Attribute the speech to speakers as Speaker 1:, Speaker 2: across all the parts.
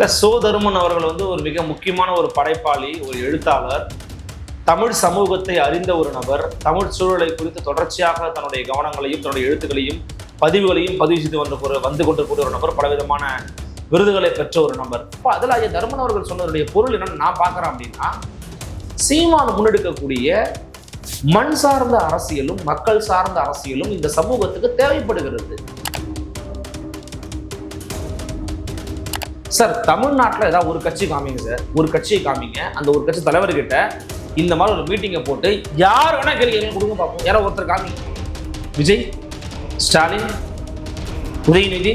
Speaker 1: Plus சோதருமன் அவர்கள் வந்து ஒரு மிக முக்கியமான ஒரு படைப்பாளி ஒரு எழுத்தாளர். தமிழ் சமூகத்தை அறிந்த ஒரு நபர். தமிழ் சூழலை குறித்து தொடர்ச்சியாக தன்னுடைய கவனங்களையும் தன்னுடைய எழுத்துக்களையும் பதிவுகளையும் பதிவு செய்து வந்து ஒரு வந்து கொண்டிருக்கூடிய ஒரு நபர் பலவிதமான விருதுகளை பெற்ற ஒரு நபர். இப்போ அதில் ஐயா தருமன் அவர்கள் சொன்னதுடைய பொருள் என்னன்னு நான் பார்க்குறேன் அப்படின்னா சீமான் முன்னெடுக்கக்கூடிய மண் சார்ந்த அரசியலும் மக்கள் சார்ந்த அரசியலும் இந்த சமூகத்துக்கு தேவைப்படுகிறது. சார் தமிழ்நாட்டில் ஏதாவது ஒரு கட்சி காமிங்க சார். ஒரு கட்சியை காமிங்க. அந்த ஒரு கட்சி தலைவர்கிட்ட இந்த மாதிரி ஒரு மீட்டிங்கை போட்டு யார் வேணா கேள்வி கொடுங்க பார்ப்போம். யாரோ ஒருத்தர் காமிங்க விஜய் ஸ்டாலின் உதயநிதி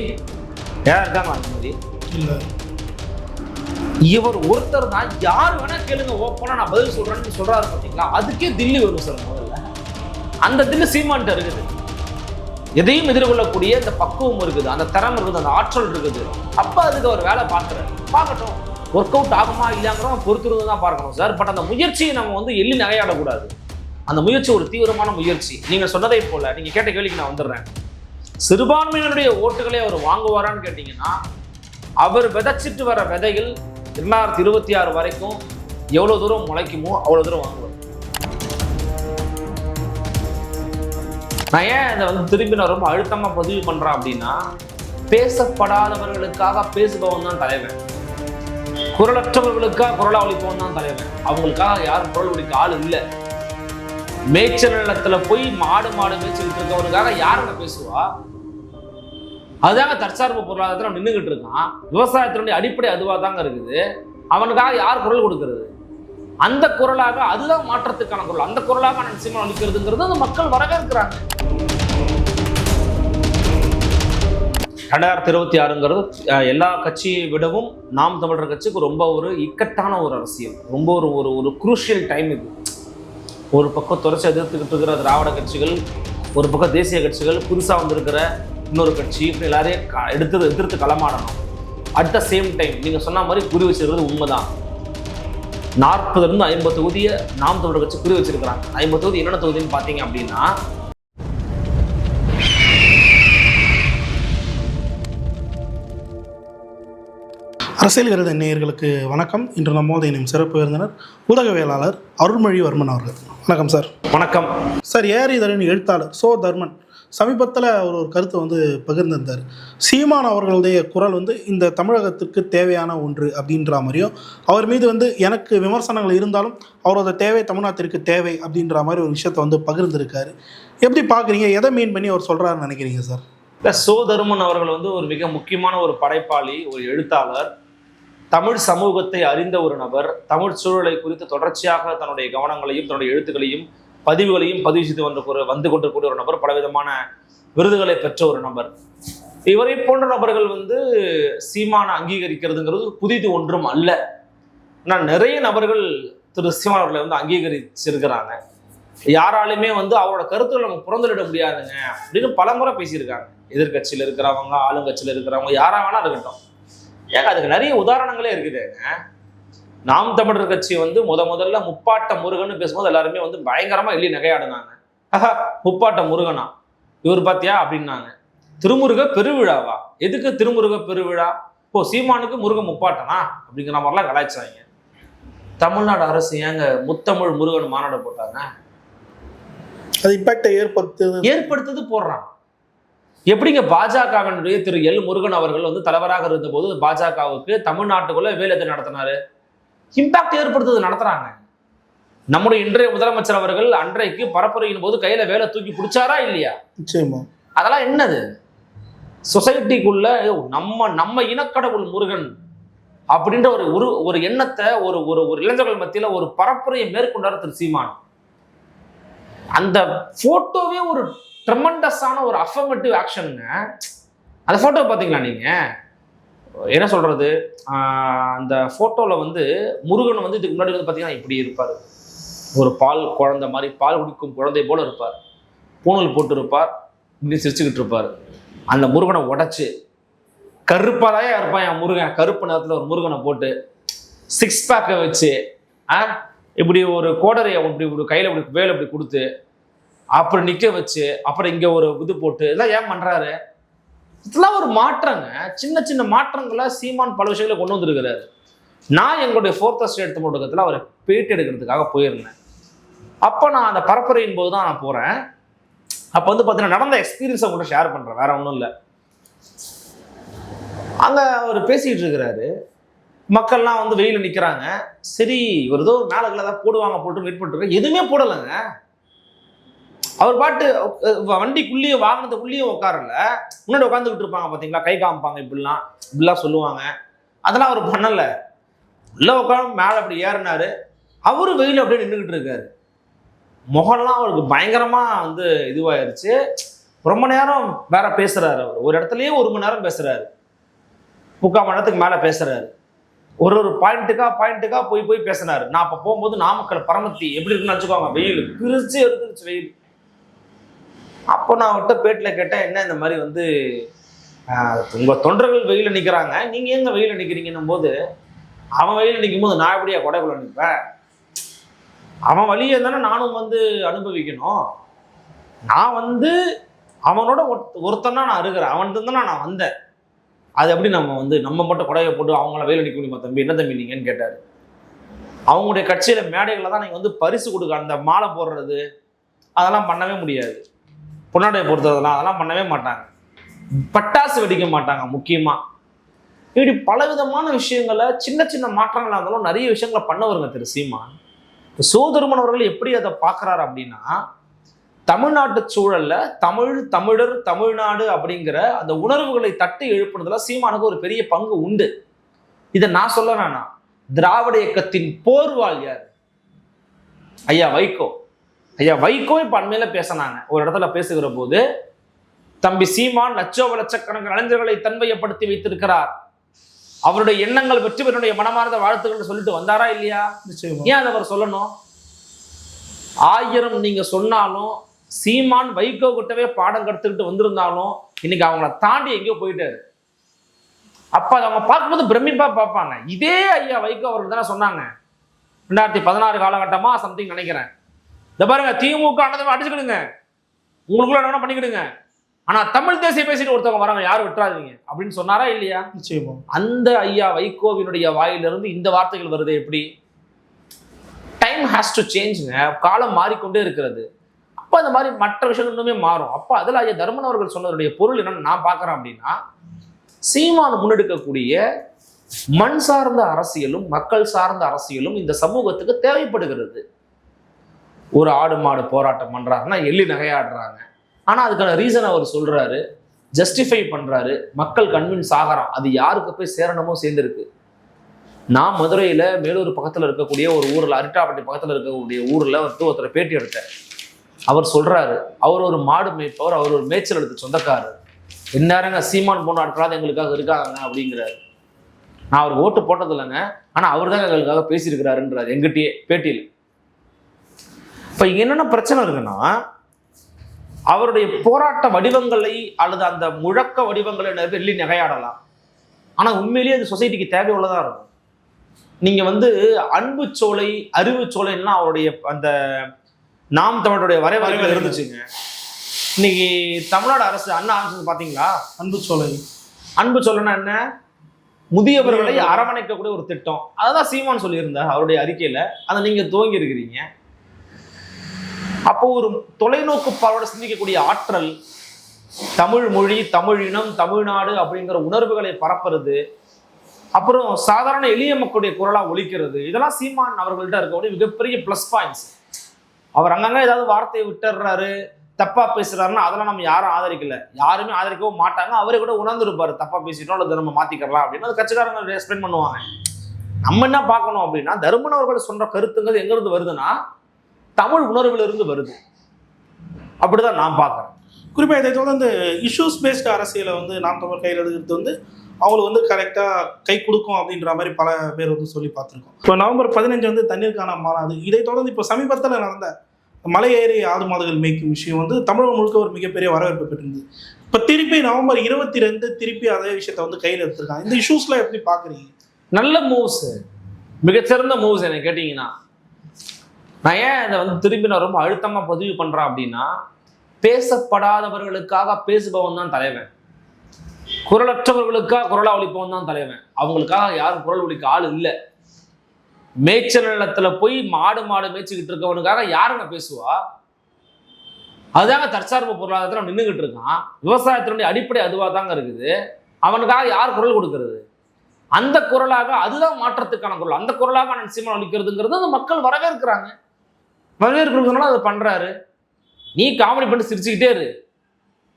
Speaker 1: யார் இருக்காங்க அந்த மாதிரி இவர் ஒருத்தர் தான் யார் வேணா கேளுங்க ஓப்பனா நான் பதில் சொல்றேன்னு சொல்றாரு பார்த்தீங்களா? அதுக்கே தில்லி வரும் சார் முதல்ல. அந்த தில்லு சீமான்ட்ட இருக்குது. எதையும் எதிர்கொள்ளக்கூடிய இந்த பக்குவம் இருக்குது அந்த திறமை இருக்குது அந்த ஆற்றல் இருக்குது. அப்போ அதுக்கு அவர் வேலை பார்க்குறாரு. பார்க்கட்டும். ஒர்க் அவுட் ஆகுமா இல்லையாங்கிறோம் பொறுத்திருந்து தான் பார்க்கணும் சார் பட் அந்த முயற்சியை நம்ம வந்து எள்ளி நகையாடக்கூடாது. அந்த முயற்சி ஒரு தீவிரமான முயற்சி. நீங்கள் சொன்னதை போல நீங்கள் கேட்ட கேள்விக்கு நான் வந்துடுறேன். சிறுபான்மையினுடைய ஓட்டுகளை அவர் வாங்குவாரான்னு கேட்டிங்கன்னா அவர் விதைச்சிட்டு வர விதைகள் ரெண்டாயிரத்தி இருபத்தி ஆறு வரைக்கும் எவ்வளோ தூரம் முளைக்குமோ அவ்வளோ தூரம் வாங்குவார். நான் ஏன் இதை வந்து திரும்பி நான் ரொம்ப அழுத்தமாக பதிவு பண்ணுறேன் அப்படின்னா பேசப்படாதவர்களுக்காக பேசுபவன் தான் தலைவன். குரலற்றவர்களுக்காக குரலா ஒழிப்பவன் தான் தலைவன். அவங்களுக்காக யாரும் குரல் ஒழிக்க ஆள் இல்லை. மேய்ச்சல் நிலத்துல போய் மாடு மாடு மேய்ச்சல் இருக்கவனுக்காக யாருங்க பேசுவா? அதுதாங்க தற்சார்பு பொருளாதாரத்தில் நின்றுகிட்டு இருக்கான். விவசாயத்தினுடைய அடிப்படை அதுவாக தாங்க இருக்குது. அவனுக்காக யார் குரல் கொடுக்கறது? அந்த குரலாக அதுதான் மாற்றத்துக்கான குரல். அந்த குரலாக நான் நிச்சயமா அளிக்கிறதுங்கிறது அந்த மக்கள் வரவேற்கிறாங்க. ரெண்டாயிரத்தி இருபத்தி ஆறுங்கிறது எல்லா கட்சியை விடவும் நாம் தமிழர் கட்சிக்கு ரொம்ப ஒரு இக்கட்டான ஒரு அரசியல். ரொம்ப ஒரு ஒரு ஒரு குரூஷியல் டைம் இது. ஒரு பக்கம் தொடர்ச்சி எதிர்த்துக்கிட்டு இருக்கிற திராவிட கட்சிகள் ஒரு பக்கம் தேசிய கட்சிகள் புதுசாக வந்திருக்கிற இன்னொரு கட்சி இப்படி எல்லாரையும் க- எடுத்து எதிர்த்து களமாடணும். அட் த சேம் டைம் நீங்கள் சொன்ன மாதிரி குறி வச்சிருக்கிறது உண்மைதான். நாற்பதுலேருந்து ஐம்பது தொகுதியை நாம் தமிழர் கட்சி குறி வச்சிருக்கிறாங்க. ஐம்பது தொகுதி என்னென்ன தொகுதின்னு பார்த்தீங்க அப்படின்னா
Speaker 2: அரசியல் விருத நேயர்களுக்கு வணக்கம். இன்று நம்மோது இணையும் சிறப்பு விருந்தினர் ஊடகவியலாளர் அருள்மொழிவர்மன் அவர்கள். வணக்கம் சார்.
Speaker 1: வணக்கம்.
Speaker 2: சார் ஏர் இதழின் எழுத்தாளர் சோ தர்மன் சமீபத்தில் அவர் ஒரு கருத்தை வந்து பகிர்ந்திருந்தார். சீமான் அவர்களுடைய குரல் வந்து இந்த தமிழகத்திற்கு தேவையான ஒன்று அப்படின்ற மாதிரியும் அவர் மீது வந்து எனக்கு விமர்சனங்கள் இருந்தாலும் அவரோட தேவை தமிழ்நாட்டிற்கு தேவை அப்படின்ற மாதிரி ஒரு விஷயத்தை வந்து பகிர்ந்திருக்காரு. எப்படி பார்க்குறீங்க? எதை மீன் பண்ணி அவர் சொல்கிறாருன்னு நினைக்கிறீங்க சார்
Speaker 1: இல்லை சோதருமன் அவர்கள் வந்து ஒரு மிக முக்கியமான ஒரு படைப்பாளி ஒரு எழுத்தாளர். தமிழ் சமூகத்தை அறிந்த ஒரு நபர். தமிழ் சூழலை குறித்து தொடர்ச்சியாக தன்னுடைய கவனங்களையும் தன்னுடைய எழுத்துக்களையும் பதிவுகளையும் பதிவு செய்து வந்து ஒரு வந்து கொண்டிருக்கூடிய ஒரு நபர் பலவிதமான விருதுகளை பெற்ற ஒரு நபர். இவரை போன்ற நபர்கள் வந்து சீமான அங்கீகரிக்கிறதுங்கிறது புதிது ஒன்றும் அல்ல. ஆனால் நிறைய நபர்கள் திரு சீமான் அவர்களை வந்து அங்கீகரிச்சிருக்கிறாங்க. யாராலுமே வந்து அவரோட கருத்துக்களை நம்ம புறந்தளிட முடியாதுங்க அப்படின்னு பலமுறை பேசியிருக்காங்க. எதிர்க்கட்சியில் இருக்கிறவங்க ஆளுங்கட்சியில் இருக்கிறவங்க யாரா வேணா இருக்கட்டும். ஏங்க அதுக்கு நிறைய உதாரணங்களே இருக்குதுங்க. நாம் தமிழர் கட்சி வந்து முத முதல்ல முப்பாட்ட முருகன்னு பேசும்போது எல்லாருமே வந்து பயங்கரமா எள்ளி நகையாடினாங்க. ஆஹா முப்பாட்ட முருகனா? இவர் பாத்தியா? அப்படின்னாங்க. திருமுருக பெருவிழாவா? எதுக்கு திருமுருக பெருவிழா? ஓ சீமானுக்கு முருக முப்பாட்டனா? அப்படிங்கிற மாதிரிலாம் கலாய்ச்சாங்க. தமிழ்நாடு அரசு ஏங்க முத்தமிழ் முருகன் மாநாடு போட்டாங்க?
Speaker 2: அது இம்பாக்டை ஏற்படுத்துது.
Speaker 1: ஏற்படுத்தது போடுறான் எப்படிங்க பாஜகவினுடைய திரு எல் முருகன் அவர்கள் வந்து தலைவராக இருந்தபோது பாஜகவுக்கு தமிழ்நாட்டுக்குள்ள வேலை நடத்தினாரு? இம்பாக்ட் ஏற்படுத்துறது நடத்துறாங்க. நம்முடைய இன்றைய முதலமைச்சர் அவர்கள் அன்றைக்கு பரப்புரையின் போது கையில வேலை தூக்கி பிடிச்சாரா இல்லையா?
Speaker 2: நிச்சயமா.
Speaker 1: அதெல்லாம் என்னது? சொசைட்டிக்குள்ள நம்ம நம்ம இனக்கடவுள் முருகன் அப்படின்ற ஒரு ஒரு ஒரு எண்ணத்தை ஒரு ஒரு ஒரு இளைஞர்கள் மத்தியில ஒரு பரப்புரையை மேற்கொண்டார் திரு சீமான். அந்த போட்டோவே ஒரு ட்ரெமண்டஸான ஒரு அஃபர்மேட்டிவ் ஆக்ஷனுங்க அந்த போட்டோ பார்த்தீங்களா நீங்க? என்ன சொல்றது? அந்த போட்டோல வந்து முருகன் வந்து இதுக்கு முன்னாடி வந்து பார்த்தீங்கன்னா இப்படி இருப்பார். ஒரு பால் குழந்தை மாதிரி பால் குடிக்கும் குழந்தை போல இருப்பார். பூணல் போட்டு இருப்பார் இப்படி சிரிச்சுக்கிட்டு இருப்பார். அந்த முருகனை உடைச்சு கருப்பாதாயே இருப்பான் என் முருகன். கருப்பு நேரத்தில் ஒரு முருகனை போட்டு சிக்ஸ் பேக்கை வச்சு ஆ இப்படி ஒரு கோடரையை இப்படி இப்படி கையில் இப்படி வேலை இப்படி கொடுத்து அப்புறம் நிற்க வச்சு அப்புறம் இங்கே ஒரு இது போட்டு இதெல்லாம் ஏன் பண்ணுறாரு இதெல்லாம் ஒரு மாற்றங்க. சின்ன சின்ன மாற்றங்களை சீமான் பல விஷயங்களை கொண்டு வந்திருக்கிறாரு. நான் எங்களுடைய ஃபோர்த் ஸ்டேட் தமிழ் ஊடகத்தில் அவரை பேட்டி எடுக்கிறதுக்காக போயிருந்தேன். அப்போ நான் அந்த பரப்புரையின் போது தான் நான் போகிறேன் அப்போ வந்து பார்த்தீங்கன்னா நடந்த எக்ஸ்பீரியன்ஸை உங்கள்கிட்ட ஷேர் பண்ணுறேன் வேற ஒன்றும் இல்லை. அங்கே அவர் பேசிக்கிட்டு இருக்கிறாரு. மக்கள்லாம் வந்து வெளியில் நிற்கிறாங்க சரி இவர் ஏதோ ஒரு மேலே ஏதாவது போடுவாங்க போட்டு வெயிட் பண்ணிட்டு எதுவுமே போடலைங்க. அவர் பாட்டு வண்டிக்குள்ளேயே வாகனத்துக்குள்ளேயே உட்காரல. முன்னாடி உட்காந்துக்கிட்டு இருப்பாங்க பார்த்தீங்களா கை காமிப்பாங்க இப்படிலாம். இப்படிலாம் சொல்லுவாங்க. அதெல்லாம் அவர் பண்ணலை. உள்ளே உட்காந்து மேலே அப்படி ஏறினாரு. அவரு வெயில் அப்படியே நின்றுக்கிட்டு இருக்காரு. முகம்லாம் அவருக்கு பயங்கரமாக வந்து இதுவாயிருச்சு. ரொம்ப நேரம் வேற பேசுகிறாரு அவர். ஒரு இடத்துலயே ஒரு மணி நேரம் பேசுகிறாரு முக்கால் மணி நேரத்துக்கு மேலே பேசுகிறாரு ஒரு ஒரு பாயிண்ட்டுக்கா பாயிண்ட்டுக்கா போய் போய் பேசினாரு. நான் அப்போ போகும்போது நாமக்கல் பரமத்தி எப்படி இருக்குன்னு வச்சுக்கோங்க வெயில் பிரிச்சு எடுத்துருச்சு வெயில். அப்போ நான் அவர்கிட்ட பேட்டில் கேட்டேன் என்ன இந்த மாதிரி வந்து உங்கள் தொண்டர்கள் வெயில நிற்கிறாங்க நீங்கள் எங்கே வெயில நிற்கிறீங்கன்னும் போது அவன் வெயில நிற்கும் போது நான் எப்படியா கொடைக்குள்ள நிற்பேன்? அவன் வழியை தானே நானும் வந்து அனுபவிக்கணும். நான் வந்து அவனோட ஒருத்த- ஒருத்தனா நான் இருக்கிறேன். அவன் தானே நான் வந்தேன். அது எப்படி நம்ம வந்து நம்ம மட்டும் கொடையை போட்டு அவங்கள வெயில் நிற்க முடியுமா தம்பி? என்ன தம்பி நீங்கன்னு கேட்டார். அவங்களுடைய கட்சியில் மேடைகளில் தான் நீங்கள் வந்து பரிசு கொடுக்க அந்த மாலை போடுறது அதெல்லாம் பண்ணவே முடியாது. பொன்னாடையை பொறுத்ததெல்லாம் அதெல்லாம் பண்ணவே மாட்டாங்க. பட்டாசு வெடிக்க மாட்டாங்க முக்கியமாக இப்படி பலவிதமான விஷயங்களை சின்ன சின்ன மாற்றங்களாக இருந்தாலும் நிறைய விஷயங்களை பண்ணவருங்க திரு சீமான். இப்ப சோதருமன் அவர்கள் எப்படி அதை பார்க்குறாரு அப்படின்னா தமிழ்நாட்டு சூழல்ல தமிழ் தமிழர் தமிழ்நாடு அப்படிங்கிற அந்த உணர்வுகளை தட்டி எழுப்புனதுல சீமானுக்கு ஒரு பெரிய பங்கு உண்டு. இதை நான் சொல்ல வேணாம். திராவிட இயக்கத்தின் போர்வால் யார்? ஐயா வைகோ. ஐயா வைகோ இப்ப அண்மையில பேசினாங்க. ஒரு இடத்துல பேசுகிற போது தம்பி சீமான் லட்சோப லட்சக்கணக்கான இளைஞர்களை தன்மையப்படுத்தி வைத்திருக்கிறார். அவருடைய எண்ணங்கள் வெற்றி பெறனுடைய மனமார்ந்த வாழ்த்துக்கள் சொல்லிட்டு வந்தாரா இல்லையா?
Speaker 2: நிச்சயமா.
Speaker 1: ஏன் அதை அவர் சொல்லணும்? ஆயிரம் நீங்க சொன்னாலும் சீமான் வைகோ கிட்டவே பாடம் கற்றுக்கிட்டு வந்திருந்தாலும் இன்னைக்கு அவங்கள தாண்டி எங்கேயோ போயிட்டாரு. அப்ப அதை அவங்க பார்க்கும்போது பிரமிப்பா பார்ப்பாங்க. இதே ஐயா வைகோ அவர்கள் தானே சொன்னாங்க. ரெண்டாயிரத்தி பதினாறு காலகட்டமா சம்திங் நினைக்கிறேன். இந்த பாருங்க திமுக ஆனதை அடிச்சுக்கிடுங்க. உங்களுக்குள்ள என்ன பண்ணிக்கிடுங்க. ஆனா தமிழ் தேசிய பேசிட்டு ஒருத்தவங்க வராங்க யாரும் விட்டுறாதீங்க. அப்படின்னு சொன்னாரா இல்லையா?
Speaker 2: நிச்சயமா.
Speaker 1: அந்த ஐயா வைகோவினுடைய வாயிலிருந்து இந்த வார்த்தைகள் வருது எப்படி? டைம் ஹேஸ் டு சேஞ்சுங்க காலம் மாறிக்கொண்டே இருக்கிறது. அப்போ அந்த மாதிரி மற்ற விஷயங்கள் இன்னுமே மாறும். அப்போ அதில் ஐயா தர்மன் அவர்கள் சொன்னதுடைய பொருள் என்னன்னு நான் பார்க்குறேன் அப்படின்னா சீமான் முன்னெடுக்கக்கூடிய மண் சார்ந்த அரசியலும் மக்கள் சார்ந்த அரசியலும் இந்த சமூகத்துக்கு தேவைப்படுகிறது. ஒரு ஆடு மாடு போராட்டம் பண்ணுறாருன்னா எள்ளி நகையாடுறாங்க. ஆனால் அதுக்கான ரீசன் அவர் சொல்கிறாரு ஜஸ்டிஃபை பண்ணுறாரு மக்கள் கன்வின்ஸ் ஆகிறான். அது யாருக்கு போய் சேரணமோ சேர்ந்துருக்கு. நான் மதுரையில் மேலூர் பக்கத்தில் இருக்கக்கூடிய ஒரு ஊரில் அரிட்டாப்பட்டி பக்கத்தில் இருக்கக்கூடிய ஊரில் வந்து ஒருத்தரை பேட்டி எடுத்தேன். அவர் சொல்கிறாரு அவர் ஒரு மாடு மேய்ப்பவர் அவர் ஒரு மேய்ச்சல் எடுத்து சொந்தக்காரர். இந்நேரங்க சீமான் போன ஆட்களாவது எங்களுக்காக இருக்காங்க அப்படிங்கிறாரு. நான் அவருக்கு ஓட்டு போட்டது இல்லைங்க அவர் தான் எங்களுக்காக பேசியிருக்கிறாருன்றார் எங்கிட்டயே பேட்டியில். இப்ப என்னென்ன பிரச்சனை இருக்குன்னா அவருடைய போராட்ட வடிவங்களை அல்லது அந்த முழக்க வடிவங்களை எள்ளி நகையாடலாம். ஆனா உண்மையிலேயே அது சொசைட்டிக்கு தேவையுள்ளதா இருக்கும். நீங்க வந்து அன்பு சோலை அறிவு சோலைன்னா அவருடைய அந்த நாம் தமிழருடைய வரைவரைகள். இருந்துச்சுங்க. இன்னைக்கு தமிழ்நாடு அரசு அண்ணா அரசு பாத்தீங்களா?
Speaker 2: அன்பு சோலை.
Speaker 1: அன்பு சொல்லனா என்ன? முதியவர்களை அரவணைக்கக்கூடிய ஒரு திட்டம். அதுதான் சீமான் சொல்லியிருந்தார் அவருடைய அறிக்கையில. அதை நீங்க துவங்கி இருக்கிறீங்க அப்போ ஒரு தொலைநோக்கு பார்வையோட சிந்திக்கக்கூடிய ஆற்றல் தமிழ் மொழி தமிழ் இனம் தமிழ்நாடு அப்படிங்கிற உணர்வுகளை பரப்புறது அப்புறம் சாதாரண எளிய மக்களுடைய குரலாக ஒழிக்கிறது இதெல்லாம் சீமான் அவர்கள்ட்ட இருக்கக்கூடிய மிகப்பெரிய ப்ளஸ் பாயிண்ட்ஸ் அவர் அங்கங்க ஏதாவது வார்த்தையை விட்டுறாரு தப்பா பேசுறாருன்னா அதெல்லாம் நம்ம யாரும் ஆதரிக்கல. யாருமே ஆதரிக்கவும் மாட்டாங்க அவரே கூட உணர்ந்துருப்பாரு தப்பா பேசிட்டோம் அல்லது நம்ம மாத்திக்கலாம் அப்படின்னு. அது கட்சிக்காரங்க எக்ஸ்பிளைன் பண்ணுவாங்க. நம்ம என்ன பார்க்கணும் அப்படின்னா தருமன் அவர்கள் சொல்ற கருத்துங்கிறது எங்கேருந்து வருதுன்னா தமிழ் உணர்வுல இருந்து வருது. அப்படிதான் நான் பார்க்கறேன்.
Speaker 2: குறிப்பாக இதை தொடர்ந்து இஷ்யூஸ் பேஸ்டு அரசியலை வந்து நாம் தமிழ் கையில் எடுக்கிறது வந்து அவங்களுக்கு வந்து கரெக்டாக கை கொடுக்கும் அப்படின்ற மாதிரி பல பேர் வந்து சொல்லி பார்த்துருக்கோம். இப்போ நவம்பர் பதினஞ்சு வந்து தண்ணீருக்கான மாநாடு இதை தொடர்ந்து இப்போ சமீபத்தில் நடந்த மலை ஏறி ஆடு மாடுகள் மேய்க்கும் விஷயம் வந்து தமிழகம் முழுக்க ஒரு மிகப்பெரிய வரவேற்பு பெற்றிருந்தது. இப்போ திருப்பி நவம்பர் இருபத்தி ரெண்டு திருப்பி அதே விஷயத்த வந்து கையில் எடுத்திருக்காங்க. இந்த இஷ்யூஸ்லாம் எப்படி பார்க்குறீங்க?
Speaker 1: நல்ல மூவ்ஸ் மிகச்சிறந்த மூவ்ஸ் என்ன கேட்டிங்கன்னா நான் ஏன் இதை வந்து திரும்பி நான் ரொம்ப அழுத்தமாக பதிவு பண்ணுறேன் அப்படின்னா பேசப்படாதவர்களுக்காக பேசுபவன் தான் தலைவன். குரலற்றவர்களுக்காக குரலா ஒழிப்பவன் தான் தலைவன். அவங்களுக்காக யாரும் குரல் ஒழிக்க ஆள் இல்லை. மேய்ச்சல் நிலத்துல போய் மாடு மாடு மேய்ச்சிக்கிட்டு இருக்கவனுக்காக யாருங்க பேசுவா? அதுதாங்க தற்சார்பு பொருளாதாரத்தில் நின்றுகிட்டு இருக்கான். விவசாயத்தினுடைய அடிப்படை அதுவாக தாங்க இருக்குது. அவனுக்காக யார் குரல் கொடுக்கறது? அந்த குரலாக அதுதான் மாற்றத்துக்கான குரல். அந்த குரலாக நான் சீமான் ஒழிக்கிறதுங்கிறது அந்த மக்கள் வரவேற்கிறாங்க. வரவேற்கிறதுனால அதை பண்ணுறாரு நீ காமெடி பண்ணி சிரிச்சுக்கிட்டே இரு.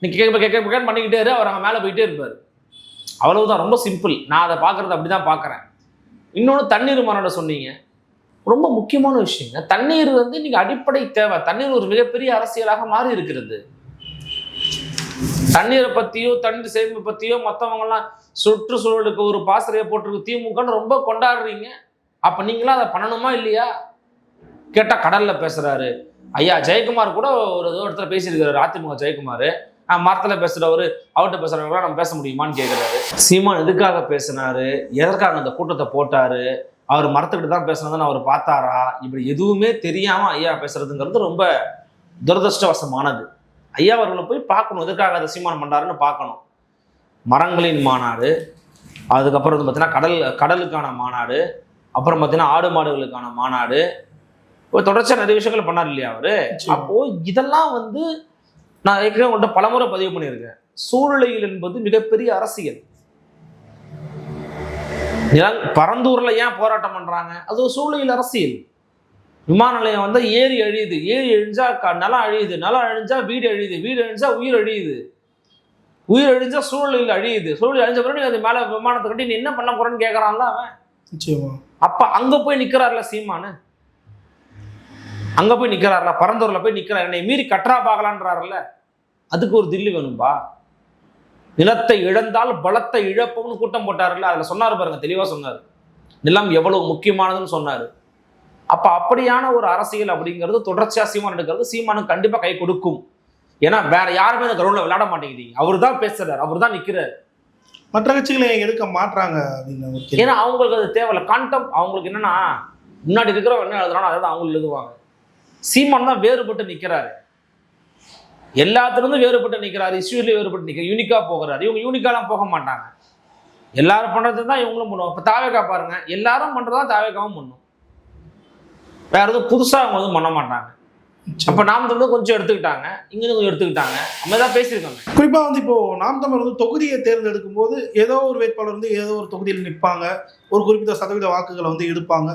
Speaker 1: நீ கேட்க கேட்க கேட்க பண்ணிக்கிட்டே இரு. அவர் அங்கே மேலே போயிட்டே இருப்பார். அவ்வளவுதான். ரொம்ப சிம்பிள் நான் அதை பார்க்குறது அப்படி தான் பார்க்குறேன். இன்னொன்று தண்ணீர் மாநாடு சொன்னீங்க. ரொம்ப முக்கியமான விஷயங்க. தண்ணீர் வந்து இன்னைக்கு அடிப்படை தேவை. தண்ணீர் ஒரு மிகப்பெரிய அரசியலாக மாறி இருக்கிறது. தண்ணீரை பத்தியோ தண்ணீர் சேமிப்பு பத்தியோ மற்றவங்கலாம் சுற்றுச்சூழலுக்கு ஒரு பாசறையை போட்டிருக்கு. திமுகன்னு ரொம்ப கொண்டாடுறீங்க. அப்ப நீங்களாம் அதை பண்ணணுமா இல்லையா? கேட்டால் கடலில் பேசுகிறாரு ஐயா ஜெயக்குமார் கூட ஒரு ஏதோ இடத்துல பேசியிருக்கிறாரு அதிமுக ஜெயக்குமார். மரத்தில் பேசுறவரு அவர்கிட்ட பேசுறவங்க நம்ம பேச முடியுமான்னு கேட்குறாரு சீமான் எதுக்காக பேசினாரு? எதற்காக அந்த கூட்டத்தை போட்டாரு? அவர் மரத்துக்கிட்ட தான் பேசுனதுன்னு அவர் பார்த்தாரா? இப்படி எதுவுமே தெரியாமல் ஐயா பேசுறதுங்கிறது ரொம்ப துரதிருஷ்டவசமானது. ஐயா அவர்களை போய் பார்க்கணும் எதுக்காக அதை சீமான் பண்ணாருன்னு பார்க்கணும். மரங்களின் மாநாடு அதுக்கப்புறம் வந்து பார்த்தீங்கன்னா கடல் கடலுக்கான மாநாடு அப்புறம் பார்த்தீங்கன்னா ஆடு மாடுகளுக்கான மாநாடு தொடர்ச்சியாக நிறைய விஷயங்கள் பண்ணார் இல்லையா அவரு? அப்போ இதெல்லாம் வந்து நான் ஏற்கனவே உங்கள்கிட்ட பலமுறை பதிவு பண்ணியிருக்கேன். சூழ்நிலைகள் என்பது மிகப்பெரிய அரசியல். நிலம் பரந்தூர்ல ஏன் போராட்டம் பண்றாங்க? அது ஒரு சூழ்நிலையில் அரசியல். விமான நிலையம் வந்து ஏரி அழியுது. ஏரி அழிஞ்சா க- நிலம் அழியுது. நிலம் அழிஞ்சா வீடு அழியுது. வீடு அழிஞ்சா உயிர் அழியுது. உயிர் அழிஞ்சா சூழ்நிலையில் அழியுது. சூழ்நிலை அழிஞ்ச பிறகு நீ அது மேல விமானத்தை கட்டி நீ என்ன பண்ண போறேன்னு கேட்கறான்ல அவன். அப்ப அங்க போய் நிக்கிறார்ல சீமானு? அங்க போய் நிக்கிறார்ல பரந்தூர்ல போய் நிக்கிறார். என்னை மீறி கற்றா பார்க்கலான்றாருல்ல அதுக்கு ஒரு தில்லு வேணும்பா. நிலத்தை இழந்தால் பலத்தை இழப்போம்னு கூட்டம் போட்டாருல்ல அதுல சொன்னாரு பாருங்க தெளிவா சொன்னாரு. நிலம் எவ்வளவு முக்கியமானதுன்னு சொன்னாரு. அப்ப அப்படியான ஒரு அரசியல் அப்படிங்கிறது தொடர்ச்சியா சீமான் எடுக்கிறது சீமானுக்கு கண்டிப்பா கை கொடுக்கும். ஏன்னா வேற யாருமே இந்த கிரௌண்ட்ல விளையாட மாட்டேங்கிறீங்க அவர் தான் பேசுறாரு அவர் தான் நிக்கிறாரு.
Speaker 2: மற்ற கட்சிகளை எடுக்க அப்படின்னு கேள்வி.
Speaker 1: ஏன்னா அவங்களுக்கு அது தேவையில்ல. கான்டம் அவங்களுக்கு என்னன்னா முன்னாடி இருக்கிறவங்க என்ன எழுதுறானோ அதை தான் அவங்க எழுதுவாங்க. சீமான் தான் வேறுபட்டு நிற்கிறாரு எல்லாத்துலேருந்து வேறுபட்டு நிற்கிறாரு இஷ்யூலேயே வேறுபட்டு நிற்கிறார் யூனிக்காக போகிறாரு. இவங்க யூனிக்காலாம் போக மாட்டாங்க. எல்லாரும் பண்ணுறது தான் இவங்களும் பண்ணுவோம் இப்போ தாவேக்கா பாருங்க எல்லாரும் பண்றதா தாவேக்காவும் பண்ணும். வேற எதுவும் புதுசாக அவங்க எதுவும் பண்ண மாட்டாங்க. அப்ப நாம் தமிழ் கொஞ்சம் எடுத்துக்கிட்டாங்க இங்கிருந்து கொஞ்சம் எடுத்துக்கிட்டாங்க. நம்ம தான் பேசியிருக்காங்க.
Speaker 2: குறிப்பா வந்து இப்போ நாம் தமிழ் வந்து தொகுதியை தேர்ந்தெடுக்கும் போது ஏதோ ஒரு வேட்பாளர் வந்து ஏதோ ஒரு தொகுதியில் நிற்பாங்க. ஒரு குறிப்பிட்ட சதவீத வாக்குகளை வந்து எடுப்பாங்க.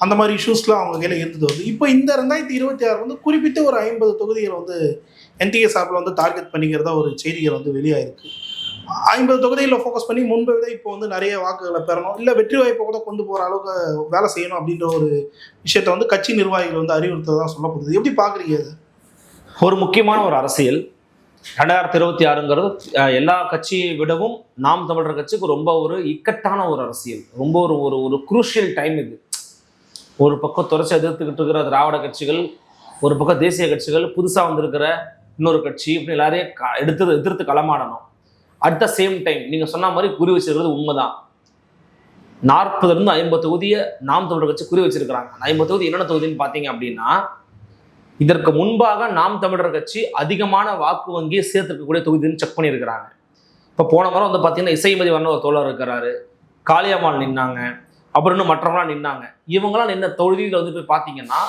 Speaker 2: அந்த மாதிரி இஷ்யூஸ்லாம் அவங்க கையில் இருந்தது வந்து இப்போ இந்த ரெண்டாயிரத்தி இருபத்தி ஆறு வந்து குறிப்பிட்ட ஒரு ஐம்பது தொகுதிகளை வந்து என்டிஏ சார்பில் வந்து டார்கெட் பண்ணிக்கிறதா ஒரு செய்திகள் வந்து வெளியாயிருக்கு. ஐம்பது தொகுதிகளில் ஃபோக்கஸ் பண்ணி முன்பை விட இப்போ வந்து நிறைய வாக்குகளை பெறணும். இல்லை வெற்றி வாய்ப்பை கூட கொண்டு போகிற அளவுக்கு வேலை செய்யணும் அப்படின்ற ஒரு விஷயத்த வந்து கட்சி நிர்வாகிகள் வந்து அறிவுறுத்ததான் சொல்லப்படுது எப்படி பார்க்குறீங்க அது
Speaker 1: ஒரு முக்கியமான ஒரு அரசியல். ரெண்டாயிரத்தி இருபத்தி ஆறுங்கிறது எல்லா கட்சியை விடவும் நாம் தமிழர் கட்சிக்கு ரொம்ப ஒரு இக்கட்டான ஒரு அரசியல். ரொம்ப ஒரு ஒரு ஒரு குரூஷியல் டைம் இது. ஒரு பக்கம் தொடர்ச்சி எதிர்த்துக்கிட்டு இருக்கிற திராவிட கட்சிகள் ஒரு பக்கம் தேசிய கட்சிகள் புதுசாக வந்திருக்கிற இன்னொரு கட்சி இப்படி எல்லாரையும் க- எடுத்து எதிர்த்து களமாடணும். அட் த சேம் டைம் நீங்கள் சொன்ன மாதிரி குறி வச்சிருக்கிறது உண்மைதான். நாற்பதுலேருந்து ஐம்பது தொகுதியை நாம் தமிழர் கட்சி குறி வச்சிருக்கிறாங்க. ஐம்பது தொகுதி என்னென்ன தொகுதின்னு பார்த்தீங்க அப்படின்னா இதற்கு முன்பாக நாம் தமிழர் கட்சி அதிகமான வாக்கு வங்கியை சேர்த்துருக்கக்கூடிய தொகுதின்னு செக் பண்ணியிருக்கிறாங்க. இப்போ போன வாரம் வந்து பார்த்தீங்கன்னா இசைமதி வர்ண ஒரு தோழர் இருக்கிறாரு. காளியம்மாள் நின்னாங்க. அப்புறம் மற்றவங்களாம் நின்னாங்க. இவங்களாம் நின்ன தொகுதியில் வந்து போய் பார்த்தீங்கன்னா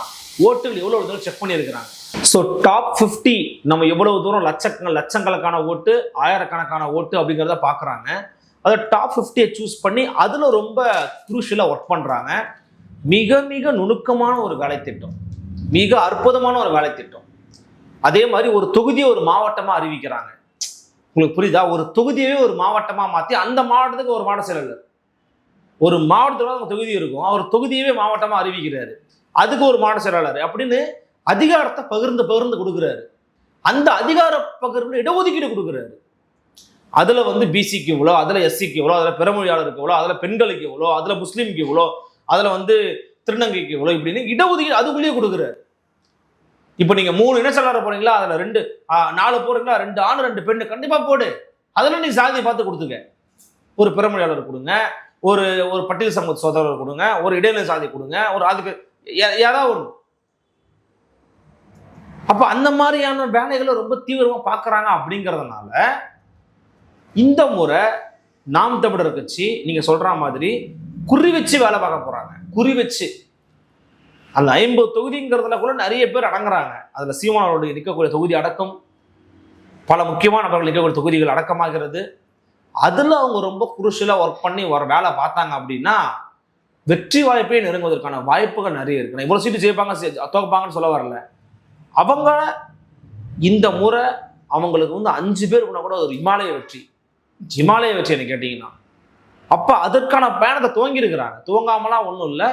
Speaker 1: ஓட்டுகள் எவ்வளோ தூரம் செக் பண்ணியிருக்கிறாங்க. ஸோ டாப் 50 நம்ம எவ்வளவு தூரம் லட்ச லட்சக்கணக்கான ஓட்டு ஆயிரக்கணக்கான ஓட்டு அப்படிங்கிறத பார்க்குறாங்க அதை டாப் ஃபிஃப்டியை சூஸ் பண்ணி அதில் ரொம்ப குரூஷியலாக ஒர்க் பண்ணுறாங்க மிக மிக நுணுக்கமான ஒரு வேலை திட்டம். மிக அற்புதமான ஒரு வேலை திட்டம். அதே மாதிரி ஒரு தொகுதியை ஒரு மாவட்டமாக அறிவிக்கிறாங்க. உங்களுக்கு புரியுதா? ஒரு தொகுதியவே ஒரு மாவட்டமாக மாற்றி அந்த மாவட்டத்துக்கு ஒரு மாவட்ட செயலர் ஒரு மாவட்டத்தில் அவங்க தொகுதி இருக்கும். அவர் தொகுதியவே மாவட்டமாக அறிவிக்கிறாரு. அதுக்கு ஒரு மாவட்ட செயலாளர். அப்படின்னு அதிகாரத்தை பகிர்ந்து பகிர்ந்து கொடுக்குறாரு. அந்த அதிகார பகிர்வு இடஒதுக்கீடு கொடுக்குறாரு. அதில் வந்து பிசிக்கு இவ்வளோ அதில் எஸ்சிக்கு இவ்வளோ அதில் பிறமொழியாளருக்கு இவ்வளோ அதில் பெண்களுக்கு இவ்வளோ அதில் முஸ்லீமுக்கு இவ்வளோ அதில் வந்து திருநங்கைக்கு இவ்வளோ இப்படின்னு இடஒதுக்கீடு அதுக்குள்ளேயே கொடுக்குறாரு. இப்போ நீங்கள் மூணு இனச்சலாளர் போறீங்களா? அதில் ரெண்டு நாலு போறீங்களா? ரெண்டு ஆண் ரெண்டு பெண்ணு கண்டிப்பாக போடு. அதில் நீங்கள் சாதியை பார்த்து கொடுத்துங்க ஒரு பிறமொழியாளர் கொடுங்க. ஒரு ஒரு பட்டியல் சமூக சோதரர் கொடுங்க ஒரு இடைநிலை சாதி கொடுங்க ஒரு அதுக்கு யா- யாராவது ஒன்று அப்போ அந்த மாதிரியான வேலைகளை ரொம்ப தீவிரமாக பார்க்குறாங்க அப்படிங்கிறதுனால இந்த முறை நாம் தமிழர் கட்சி நீங்கள் சொல்கிற மாதிரி குறி வச்சு வேலை பார்க்க போகிறாங்க குறி வச்சு. அந்த ஐம்பது தொகுதிங்கிறதுல கூட நிறைய பேர் அடங்குறாங்க. அதில் சீமானோட நிற்கக்கூடிய தொகுதி அடக்கம் பல முக்கியமான நபர்கள் நிற்கக்கூடிய தொகுதிகள் அடக்கமாகிறது. அதில் அவங்க ரொம்ப குருஷலாக ஒர்க் பண்ணி ஒரு வேலை பார்த்தாங்க அப்படின்னா வெற்றி வாய்ப்பே நெருங்குவதற்கான வாய்ப்புகள் நிறைய இருக்கு. நான் சீட்டு ஜெயிப்பாங்க செ- தோப்பாங்கன்னு சொல்ல வரல. அவங்க இந்த முறை அவங்களுக்கு வந்து அஞ்சு பேர் கூட கூட ஒரு இமாலய வெற்றி. இமாலய வெற்றி என்ன கேட்டிங்கன்னா. அப்போ அதற்கான பயணத்தை துவங்கியிருக்கிறாங்க. துவங்காமலாம் ஒன்றும் இல்லை.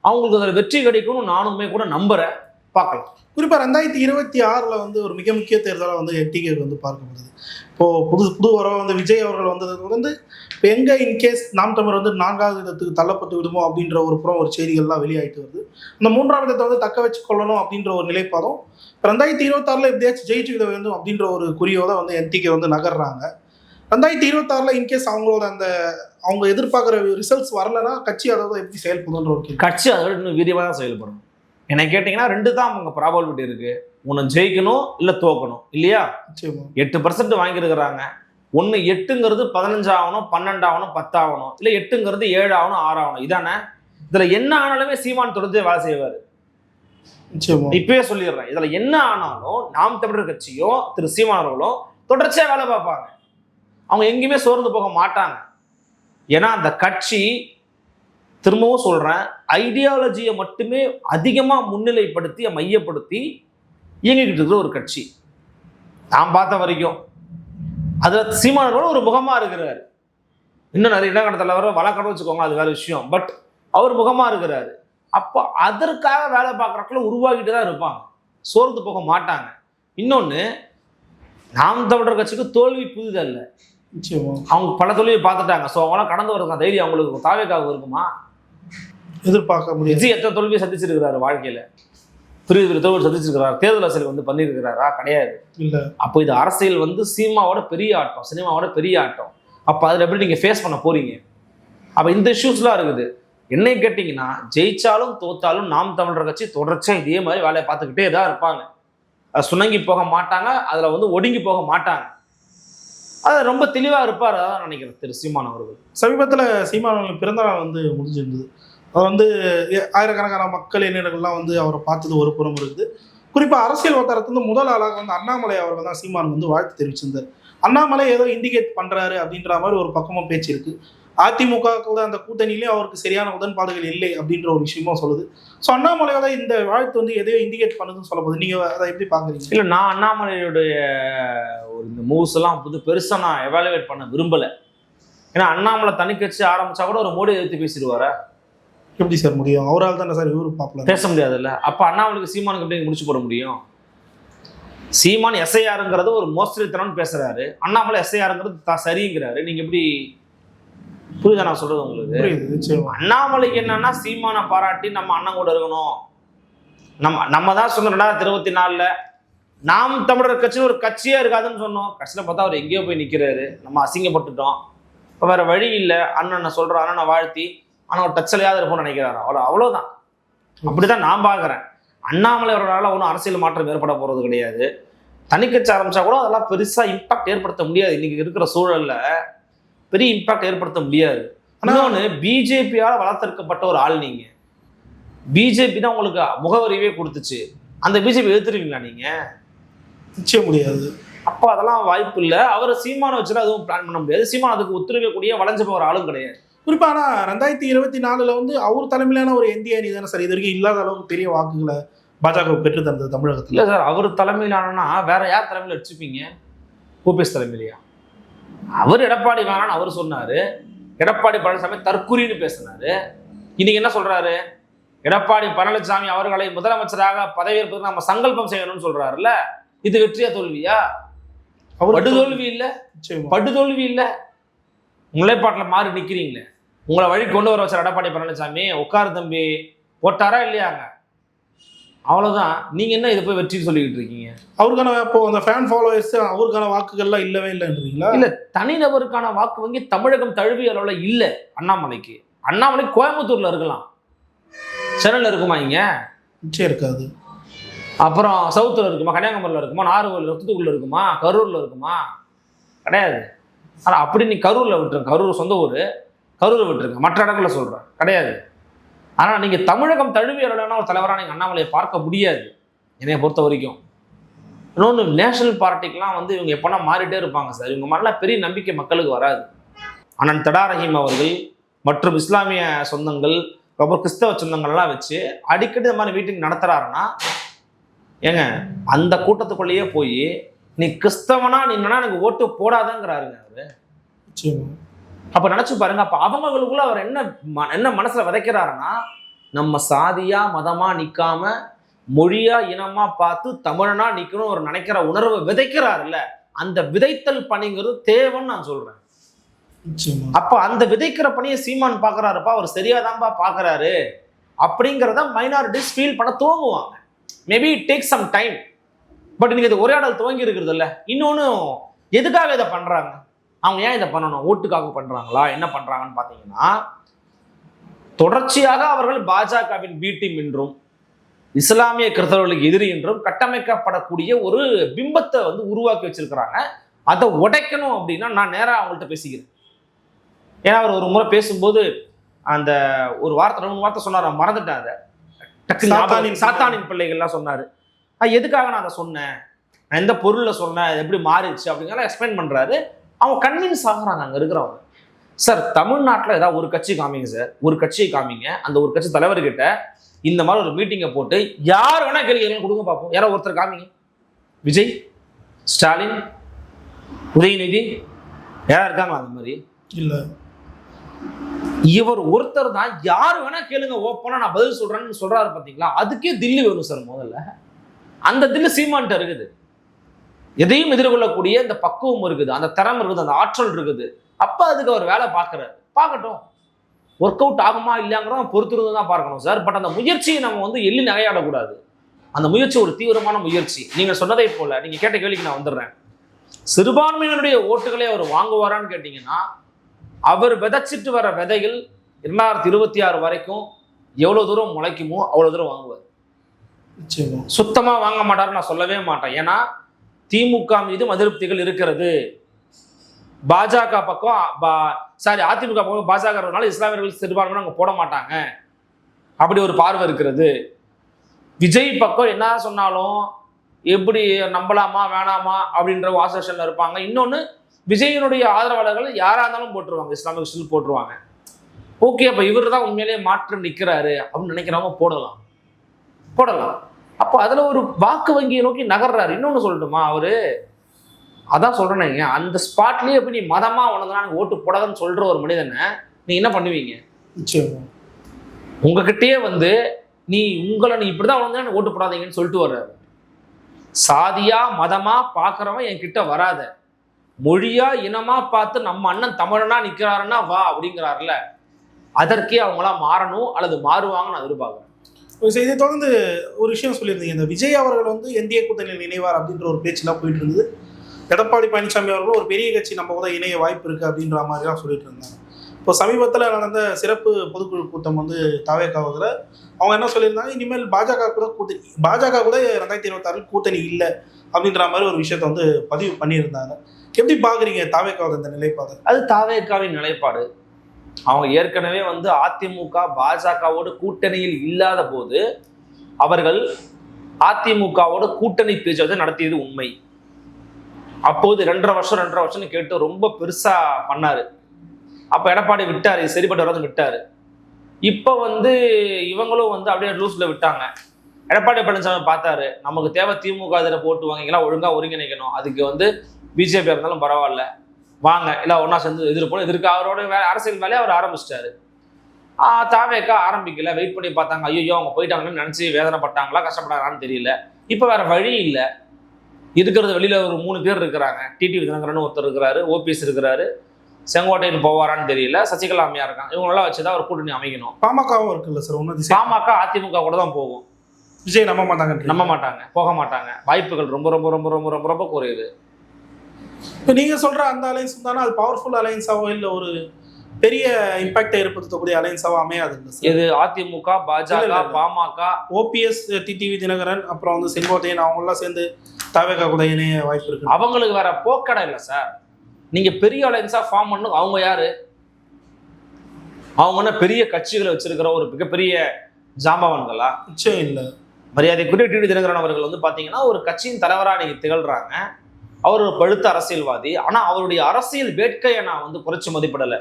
Speaker 1: அவங்களுக்கு அதில் வெற்றி கிடைக்கும்னு நானுமே கூட நம்புறேன். பார்க்கலாம்.
Speaker 2: குறிப்பாக ரெண்டாயிரத்தி இருபத்தி ஆறில் வந்து ஒரு மிக முக்கிய தேர்தலாக வந்து என்டிகே வந்து பார்க்கப்படுது. இப்போது புது புது உறவு வந்து விஜய் அவர்கள் வந்தது வந்து இப்போ எங்கே இன்கேஸ் நாம் தமிழ் வந்து நான்காவது இடத்துக்கு தள்ளப்பட்டு விடுமோ அப்படின்ற ஒரு புறம் ஒரு செய்திகள்லாம் வெளியாயிட்டு வருது. அந்த மூன்றாம் இடத்தை வந்து தக்க வச்சு கொள்ளணும் அப்படின்ற ஒரு நிலைப்பாடும் ரெண்டாயிரத்தி இருபத்தாறில் எப்படியாச்சும் ஜெயிச்சு விட வேண்டும் அப்படின்ற ஒரு குறியோட வந்து என்டிகே வந்து நகர்றாங்க. ரெண்டாயிரத்தி இருபத்தாறில் இன்கேஸ் அவங்களோட அந்த அவங்க எதிர்பார்க்குற ரிசல்ட்ஸ் வரலன்னா கட்சி அதாவது எப்படி செயல்படுன்ற ஒரு
Speaker 1: கட்சி அதோட இன்னும் விரிவாக தான் செயல்படும். என்னை கேட்டிங்கன்னா ரெண்டு தான் அவங்க ப்ராபபிலிட்டி இருக்குது ஒன்று ஜெயிக்கணும் இல்லை தோக்கணும். இல்லையா? எட்டு பர்சன்ட் வாங்கியிருக்கிறாங்க. ஒன்று எட்டுங்கிறது பதினஞ்சு ஆகணும் பன்னெண்டு ஆகணும் பத்து ஆகணும். இல்லை எட்டுங்கிறது ஏழு ஆகணும் ஆறு ஆகணும். இதானே? இதில் என்ன ஆனாலுமே சீமான் தொடர்ந்து வேலை செய்வார். இப்பயே சொல்லிடுறேன். இதுல என்ன ஆனாலும் நாம் தமிழர் கட்சியும் திரு சீமானவர்களும் தொடர்ச்சியா வேலை பார்ப்பாங்க. அவங்க எங்கேயுமே சோர்ந்து போக மாட்டாங்க. ஏன்னா அந்த கட்சி திரும்பவும் சொல்றேன் ஐடியாலஜியை மட்டுமே அதிகமா முன்னிலைப்படுத்தி மையப்படுத்தி இயங்கிக்கிட்டு இருக்கிற ஒரு கட்சி. நான் பார்த்த வரைக்கும். அதுல சீமானவர்களும் ஒரு முகமா இருக்கிறாரு. இன்னும் நிறைய இடங்கட தலைவர் வழக்கட வச்சுக்கோங்க அது வேற விஷயம். பட் அவர் முகமா இருக்கிறாரு. அப்போ அதற்காக வேலை பார்க்குறக்குள்ள உருவாக்கிட்டு தான் இருப்பாங்க. சோர்ந்து போக மாட்டாங்க. இன்னொன்று நாம் தமிழர் கட்சிக்கு தோல்வி புதிதல்ல அவங்க பல தோல்வியை பார்த்துட்டாங்க. ஸோ அவங்களாம் கடந்து வரதுக்கு தைரியம் அவங்களுக்கு தாவேக்காக இருக்குமா?
Speaker 2: எதிர்பார்க்க முடியாது.
Speaker 1: விஜய் எத்தனை தோல்வியை சந்திச்சிருக்கிறாரு வாழ்க்கையில? பெரிய பெரிய சந்திச்சிருக்கிறாரு. தேர்தல் அரசியல் வந்து பண்ணியிருக்கிறாரா? கிடையாது.
Speaker 2: இல்ல.
Speaker 1: அப்போ இது அரசியல் வந்து சினிமாவோட பெரிய ஆட்டம் சினிமாவோட பெரிய ஆட்டம். அப்போ அதில் எப்படி நீங்கள் ஃபேஸ் பண்ண போறீங்க? அப்போ இந்த இஷ்யூஸ்லாம் இருக்குது. என்னை கேட்டிங்கன்னா ஜெயிச்சாலும் தோத்தாலும் நாம் தமிழர் கட்சி தொடர்ச்சியாக இதே மாதிரி வேலையை பார்த்துக்கிட்டே தான் இருப்பாங்க. அது சுணங்கி போக மாட்டாங்க அதில் வந்து ஒடுங்கி போக மாட்டாங்க. அது ரொம்ப தெளிவாக இருப்பார் அதான் நினைக்கிறேன் திரு சீமான் அவர்கள்.
Speaker 2: சமீபத்தில் சீமானவர்கள் பிறந்த நாள் வந்து முடிஞ்சிருந்தது. அவர் வந்து ஆயிரக்கணக்கான மக்கள் இளைஞர்கள்லாம் வந்து அவரை பார்த்தது ஒரு புறம் இருக்குது. குறிப்பாக அரசியல் வட்டாரத்துல முதல் ஆளாக வந்து அண்ணாமலை அவர்கள் தான் சீமான் வந்து வாழ்த்து தெரிவிச்சிருந்தார். அண்ணாமலை ஏதோ இண்டிகேட் பண்றாரு அப்படின்ற மாதிரி ஒரு பக்கமும் பேச்சு இருக்கு. அதிமுக கூட அந்த கூட்டணியிலே அவருக்கு சரியான உடன்பாடுகள் இல்லை அப்படின்ற ஒரு விஷயமும் சொல்லுது. ஸோ அண்ணாமலையோட இந்த வாழ்த்து வந்து எதையோ இண்டிகேட் பண்ணுதுன்னு சொல்ல போகுது. நீங்க அதை எப்படி பாக்குறீங்க?
Speaker 1: இல்லை நான் அண்ணாமலையுடைய ஒரு இந்த மூவ்ஸ் எல்லாம் புது பெருசாக நான் எவாலுவேட் பண்ண விரும்பலை. ஏன்னா அண்ணாமலை தனி கட்சி ஆரம்பிச்சா கூட ஒரு மோடி எதிர்த்து பேசிடுவாரா?
Speaker 2: எப்படி சார் முடியும்? அவரால் தானே சார் இவரு பாப்புலர்
Speaker 1: பேச முடியாதுல்ல. அப்ப அண்ணாமலைக்கு சீமானுக்கு எப்படி முடிச்சு போட முடியும்? சீமான் எஸ்ஐஆருங்கிறது ஒரு மோசடித்தனம்னு பேசுறாரு. அண்ணாமலை எஸ்ஐஆருங்கிறது த சரிங்கிறாரு. நீங்க எப்படி புரியுதா நான் சொல்றது உங்களுக்கு? அண்ணாமலைக்கு என்னன்னா சீமானை பாராட்டி நம்ம அண்ணன் கூட இருக்கணும். நம்ம நம்ம தான் சொன்னோம் ரெண்டாயிரத்தி இருபத்தி நாலுல நாம் தமிழர் கட்சின்னு ஒரு கட்சியே இருக்காதுன்னு சொன்னோம். கட்சியில் பார்த்தா அவர் எங்கேயோ போய் நிற்கிறாரு நம்ம அசிங்கப்பட்டுட்டோம். இப்போ வேற வழி இல்லை. அண்ணனை சொல்ற அண்ணனை வாழ்த்தி ஆனால் ஒரு டச்சலையாவது இருப்போம்னு நினைக்கிறாரு. அவ்வளோ அவ்வளோதான். அப்படிதான் நான் பார்க்குறேன். அண்ணாமலை அவர்களால் ஒன்றும் அரசியல் மாற்றம் ஏற்பட போகிறது கிடையாது. தனிக்கட்சி ஆரம்பிச்சா கூட அதெல்லாம் பெருசாக இம்பாக்ட் ஏற்படுத்த முடியாது. இன்னைக்கு இருக்கிற சூழல்ல பெரிய இம்பாக்ட் ஏற்படுத்த முடியாது. இன்னொன்று பிஜேபியால் வளர்த்தெடுக்கப்பட்ட ஒரு ஆள் நீங்க. பிஜேபி தான் உங்களுக்கு முகவரியே கொடுத்துச்சு. அந்த பிஜேபி எதிர்த்துருவீங்களா நீங்க?
Speaker 2: நிச்சயம் முடியாது.
Speaker 1: அப்போ அதெல்லாம் வாய்ப்பு இல்லை. அவரை சீமான வச்சுலாம் எதுவும் பிளான் பண்ண முடியாது. சீமான் அதுக்கு ஒத்துழைக்கக்கூடிய வளைஞ்சு போகிற ஆளும் கிடையாது.
Speaker 2: குறிப்பா ஆனா ரெண்டாயிரத்தி இருபத்தி நாலுல வந்து அவர் தலைமையிலான ஒரு இந்திய அணி தானே சார்? இது வரைக்கும் இல்லாத அளவுக்கு பெரிய வாக்குகளை பாஜக பெற்று தந்தது தமிழகத்துல.
Speaker 1: இல்லை சார் அவர் தலைமையிலானா வேற யார் தலைமையில் வச்சுப்பீங்க ஓபிஎஸ் தலைமையிலையா? அவர் எடப்பாடி வேணான்னு அவர் சொன்னாரு. எடப்பாடி பழனிசாமி தற்குறின்னு பேசினாரு. இன்னைக்கு என்ன சொல்றாரு? எடப்பாடி பழனிசாமி அவர்களை முதலமைச்சராக பதவியேற்பதற்கு நம்ம சங்கல்பம் செய்யணும்னு சொல்றாருல்ல? இது வெற்றியா தோல்வியா?
Speaker 2: அவர்
Speaker 1: படுதோல்வி இல்ல? படுதோல்வி இல்ல? முளைப்பாட்டில் மாறி நிக்கிறீங்களே. உங்களை வழி கொண்டு வர வச்சார் எடப்பாடி பழனிசாமி உட்காரு தம்பி போட்டாரா இல்லையாங்க? அவ்வளவுதான். நீங்க என்ன இதை போய் வெற்றி சொல்லிக்கிட்டு இருக்கீங்க?
Speaker 2: அவருக்கான இப்போ அந்த ஃபேன் ஃபாலோவர்ஸ் அவருக்கான வாக்குகள்லாம் இல்லவே இல்லைன்றீங்களா?
Speaker 1: இல்ல தனிநபருக்கான வாக்கு வங்கி தமிழகம் தழுவிய அளவுல இல்ல அண்ணாமலைக்கு. அண்ணாமலை கோயம்புத்தூர்ல இருக்கலாம். சென்னையில் இருக்குமா இங்க?
Speaker 2: நிச்சயம் இருக்காது.
Speaker 1: அப்புறம் சவுத்துல இருக்குமா கன்னியாகுமரியில் இருக்குமா நாகர்கோவில் தூத்துக்குடியில் இருக்குமா கரூர்ல இருக்குமா? கிடையாது. ஆனா அப்படி நீ கரூர்ல விட்டுருங்க கரூர் சொந்த ஊர். கரூரை விட்டுருங்க மற்ற இடங்கள்ல சொல்றேன். கிடையாது. ஆனால் நீங்கள் தமிழகம் தழுவிய ஒரு தலைவராக நீங்கள் அண்ணாமலையை பார்க்க முடியாது. என்னைய பொறுத்த வரைக்கும். இன்னொன்று நேஷனல் பார்ட்டிக்கெலாம் வந்து இவங்க எப்போனா மாறிட்டே இருப்பாங்க சார். இவங்க மாதிரிலாம் பெரிய நம்பிக்கை மக்களுக்கு வராது. அண்ணன் தடா ரஹீம் அவர்கள் மற்றும் இஸ்லாமிய சொந்தங்கள் அப்புறம் கிறிஸ்தவ சொந்தங்கள்லாம் வச்சு அடிக்கடி இந்த மாதிரி மீட்டிங் நடத்துகிறாருன்னா ஏங்க அந்த கூட்டத்துக்குள்ளேயே போய் நீ கிறிஸ்தவனா நின்னா எனக்கு ஓட்டு போடாதங்கிறாருங்க அவர்.
Speaker 2: நிச்சயமா.
Speaker 1: அப்ப நினைச்சு பாருங்க அப்ப அவங்களுக்குள்ள அவர் என்ன ம- என்ன மனசுல விதைக்கிறாருன்னா நம்ம சாதியா மதமா நிக்காம மொழியா இனமா பார்த்து தமிழனா நிக்கணும் ஒரு நினைக்கிற உணர்வை விதைக்கிறாருல்ல அந்த விதைத்தல் பணிங்கிறது தேவைன்னு நான்
Speaker 2: நிச்சயமா.
Speaker 1: அப்ப அந்த விதைக்கிற பணியை சீமான் பாக்குறாருப்பா அவர் சரியாதான்ப்பா பாக்குறாரு அப்படிங்கிறத மைனாரிட்டிஸ் ஃபீல் பண்ண துவங்குவாங்க maybe it take some time but நீங்க இது உரையாடல் துவங்கி இருக்கிறது இல்ல. இன்னொன்னு எதுக்காக இதை பண்றாங்க? அவங்க ஏன் இதை பண்ணணும்? ஓட்டுக்காக பண்றாங்களா? என்ன பண்றாங்கன்னு பாத்தீங்கன்னா தொடர்ச்சியாக அவர்கள் பாஜகவின் பி டீம் என்றும் இஸ்லாமிய கிறிஸ்தவர்களுக்கு எதிரி என்றும் கட்டமைக்கப்படக்கூடிய ஒரு பிம்பத்தை வந்து உருவாக்கி வச்சிருக்கிறாங்க. அதை உடைக்கணும் அப்படின்னா நான் நேரா அவங்கள்ட்ட பேசிக்கிறேன். ஏன்னா அவர் ஒரு முறை பேசும்போது அந்த ஒரு வார்த்தை ரெண்டு வார்த்தை சொன்னார்? மறந்துட்டேன் அதை. டக்குனு ஞாபகம்-
Speaker 2: சாத்தானின்
Speaker 1: பிள்ளைகள்லாம் சொன்னாரு. எதுக்காக நான் அதை சொன்னேன்? நான் எந்த பொருள்ல சொன்னேன்? அது எப்படி மாறிடுச்சு? அப்படிங்கிறத எக்ஸ்பிளைன் பண்றாரு. அவங்க கன்வின்ஸ் ஆகுறாங்க அங்க இருக்கிறவங்க சார் தமிழ்நாட்டில் ஏதாவது ஒரு கட்சி காமிங்க சார் ஒரு கட்சியை காமிங்க. அந்த ஒரு கட்சி தலைவர்கிட்ட இந்த மாதிரி ஒரு மீட்டிங்கை போட்டு யார் வேணா கேள்வி கேட்கலாம் கொடுங்க பார்ப்போம். யாரோ ஒருத்தர் காமிங்க. விஜய் ஸ்டாலின் உதயநிதி யாரா இருக்காங்களா அந்த மாதிரி?
Speaker 2: இல்ல.
Speaker 1: இவர் ஒருத்தர் தான் யார் வேணா கேளுங்க ஓப்பனா நான் பதில் சொல்றேன்னு சொல்றாரு பாத்தீங்களா? அதுக்கே தில்லு வேணும் சார் முதல்ல. அந்த தில்லு சீமான்ட்ட இருக்குது. எதையும் எதிர்கொள்ளக்கூடிய இந்த பக்குவம் இருக்குது அந்த திறமை இருக்குது அந்த ஆற்றல் இருக்குது. அப்ப அதுக்கு அவர் வேலை பார்க்கறாரு. பார்க்கட்டும். ஒர்க் அவுட் ஆகுமா இல்லையாங்கிறத பொறுத்திருந்து தான் பார்க்கணும் சார் பட் அந்த முயற்சியை நம்ம வந்து எள்ளி நகையாடக்கூடாது. அந்த முயற்சி ஒரு தீவிரமான முயற்சி. நீங்க சொன்னதை போல நீங்க கேட்ட கேள்விக்கு நான் வந்துடுறேன். சிறுபான்மையினருடைய ஓட்டுகளை அவர் வாங்குவாரான்னு கேட்டீங்கன்னா அவர் விதைச்சிட்டு வர விதைகள் இரண்டாயிரத்தி இருபத்தி ஆறு வரைக்கும் எவ்வளவு தூரம் முளைக்குமோ அவ்வளவு தூரம் வாங்குவார்.
Speaker 2: நிச்சயமா.
Speaker 1: சுத்தமா வாங்க மாட்டாருன்னு நான் சொல்லவே மாட்டேன். ஏன்னா திமுக மீதும் அதிருப்திகள் இருக்கிறது. பாஜக பக்கம் சாரி அதிமுக பக்கம் பாஜக இஸ்லாமியர்கள் சிறுபான்மையினர் அங்கே போட மாட்டாங்க. அப்படி ஒரு பார்வை இருக்கிறது. விஜய் பக்கம் என்ன சொன்னாலும் எப்படி நம்பலாமா வேணாமா அப்படின்ற வாசேஷன்ல இருப்பாங்க. இன்னொன்று விஜயனுடைய ஆதரவாளர்கள் யாராக இருந்தாலும் போட்டுருவாங்க இஸ்லாமிக் கிறிஸ்டின் போட்டுருவாங்க. ஓகே அப்போ இவர் தான் உண்மையிலேயே மாற்றம் நிற்கிறாரு அப்படின்னு நினைக்கிறவங்க போடலாம். போடலாம். அப்போ அதில் ஒரு வாக்கு வங்கியை நோக்கி நகர்றாரு. இன்னொன்று சொல்லட்டுமா அவரு? அதான் சொல்றேனேங்க அந்த ஸ்பாட்லயே போய் நீ மதமா உனதுனா எனக்கு ஓட்டு போடாதன்னு சொல்ற ஒரு மனிதனை நீ என்ன பண்ணுவீங்க? உங்ககிட்டயே வந்து நீ உங்களை நீ இப்படிதான் உணர்ந்தா எனக்கு ஓட்டு போடாதீங்கன்னு சொல்லிட்டு வர்றாரு. சாதியா மதமா பார்க்கறவன் என் கிட்ட வராத. மொழியா இனமா பார்த்து நம்ம அண்ணன் தமிழனா நிக்கிறாருன்னா வா அப்படிங்கிறாருல. அதற்கே அவங்களாம் மாறணும் அல்லது மாறுவாங்கன்னு நான் எதிர்பார்க்கிறேன்.
Speaker 2: இதை தொடர்ந்து ஒரு விஷயம் சொல்லியிருந்தீங்க. இந்த விஜய் அவர்கள் வந்து இந்திய கூட்டணியில் இணைவார் அப்படின்ற ஒரு பேச்செல்லாம் போயிட்டு இருந்தது எடப்பாடி பழனிசாமி அவர்களும் ஒரு பெரிய கட்சி நம்ம கூட இணைய வாய்ப்பு இருக்குது அப்படின்ற மாதிரிலாம் சொல்லிட்டு இருந்தாங்க. இப்போ சமீபத்தில் நடந்த சிறப்பு பொதுக்குழு கூட்டம் வந்து தவேக்காவதில் அவங்க என்ன சொல்லியிருந்தாங்க? இனிமேல் பாஜக கூட கூட்டணி பாஜக கூட ரெண்டாயிரத்தி இருபத்தாறில் கூட்டணி இல்லை அப்படின்ற மாதிரி ஒரு விஷயத்த வந்து பதிவு பண்ணியிருந்தாங்க. எப்படி பார்க்குறீங்க தாவேக்காவோட இந்த நிலைப்பாடு?
Speaker 1: அது தாவேக்காவின் நிலைப்பாடு. அவங்க ஏற்கனவே வந்து அதிமுக பாஜகவோடு கூட்டணியில் இல்லாத போது அவர்கள் அதிமுகவோட கூட்டணி பேச்சுவார்த்தை நடத்தியது உண்மை. அப்போது ரெண்டரை வருஷம் ரெண்டரை வருஷம்னு கேட்டு ரொம்ப பெருசா பண்ணாரு. அப்ப எடப்பாடி விட்டாரு சரிப்பட்டு வராது விட்டாரு. இப்போ வந்து இவங்களும் வந்து அப்படியே லூஸ்ல விட்டாங்க. எடப்பாடி பழனிசாமி பார்த்தாரு நமக்கு தேவை திமுக இதில் போட்டு வாங்கிக்கலாம் ஒழுங்கா ஒருங்கிணைக்கணும். அதுக்கு வந்து பிஜேபி இருந்தாலும் பரவாயில்ல. வாங்க. எல்லாம் ஒன்றா சேர்ந்து எதிர்ப்போம் இதற்கு அவரோட வே அரசியல் வேலையை அவர் ஆரம்பிச்சிட்டாரு. தாவேக்கா ஆரம்பிக்கல. வெயிட் பண்ணி பார்த்தாங்க. ஐயோ அவங்க போயிட்டாங்கன்னு நினச்சி வேதனைப்பட்டாங்களா கஷ்டப்பட்டாங்களான்னு தெரியல. இப்போ வேற வழி இல்லை. இருக்கிறது வெளியில ஒரு மூணு பேர் இருக்கிறாங்க. டிடி விதிநகரன் ஒருத்தர் இருக்கிறாரு ஓபிஎஸ் இருக்கிறாரு. செங்கோட்டையன் போவாரான்னு தெரியல. சசிகலா அம்மையா இருக்காங்க. இவங்களெல்லாம் வச்சு தான் ஒரு கூட்டணி அமைக்கணும்.
Speaker 2: பாமகவும் இருக்குல்ல சார் ஒன்றும் திசை
Speaker 1: பாமக அதிமுக கூட தான் போகும்.
Speaker 2: விஜய் நம்ப மாட்டாங்க
Speaker 1: நம்ப மாட்டாங்க. போக மாட்டாங்க. வாய்ப்புகள் ரொம்ப ரொம்ப ரொம்ப ரொம்ப ரொம்ப ரொம்ப குறையுது.
Speaker 2: இப்போ நீங்க சொல்ற அந்த அலைன்ஸ் தானே? அது பவர்ஃபுல் அலைன்ஸாவோ இல்ல ஒரு பெரிய இம்பாக்டை ஏற்படுத்தக்கூடிய அலைன்ஸாவோ அமையாது
Speaker 1: இது அதிமுக பாஜக. பாமக?
Speaker 2: ஓபிஎஸ் டிடிவி தினகரன் அப்புறம் வந்து செங்கோட்டையன் அவங்க எல்லாம் சேர்ந்து தாவேகா கூட இணைய வாய்ப்பு இருக்கு.
Speaker 1: அவங்களுக்கு வேற போக்கடை இல்லை சார். நீங்க பெரிய அலைன்ஸா ஃபார்ம் பண்ணு அவங்க யாரு? அவங்க என்ன பெரிய கட்சிகளை வச்சிருக்கிற ஒரு மிகப்பெரிய ஜாம்பவான்களா?
Speaker 2: நிச்சயம் இல்லை.
Speaker 1: மரியாதைக்குரிய டிடி தினகரன் அவர்கள் வந்து பாத்தீங்கன்னா ஒரு கட்சியின் தலைவராக நீங்க திகழ்றாங்க. அவர் ஒரு பழுத்த அரசியல்வாதி. ஆனா அவருடைய அரசியல் வேட்கையை நான் வந்து குறைச்சு மதிப்பிடலை.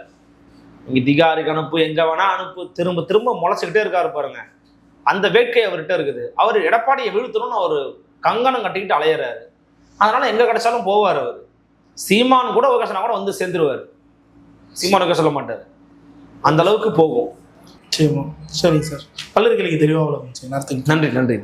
Speaker 1: இங்க திகாருக்கு அனுப்பு எங்க வேணா அனுப்பு திரும்ப திரும்ப முளைச்சுக்கிட்டே இருக்காரு பாருங்க. அந்த வேட்கை அவர்கிட்ட இருக்குது. அவர் எடப்பாடியை வீழ்த்தணும்னு அவர் கங்கணம் கட்டிக்கிட்டு அலையிறாரு. அதனால எங்க கிடைச்சாலும் போவார் அவர். சீமான் கூட ஒகேஷனா கூட வந்து சேர்ந்துருவார். சீமான் ஒகே சொல்ல மாட்டார். அந்த அளவுக்கு போகும்.
Speaker 2: நிச்சயமா. சரிங்க சார். பல்லர்களுக்கு தெளிவாக நடத்துங்க
Speaker 1: நன்றி நன்றி.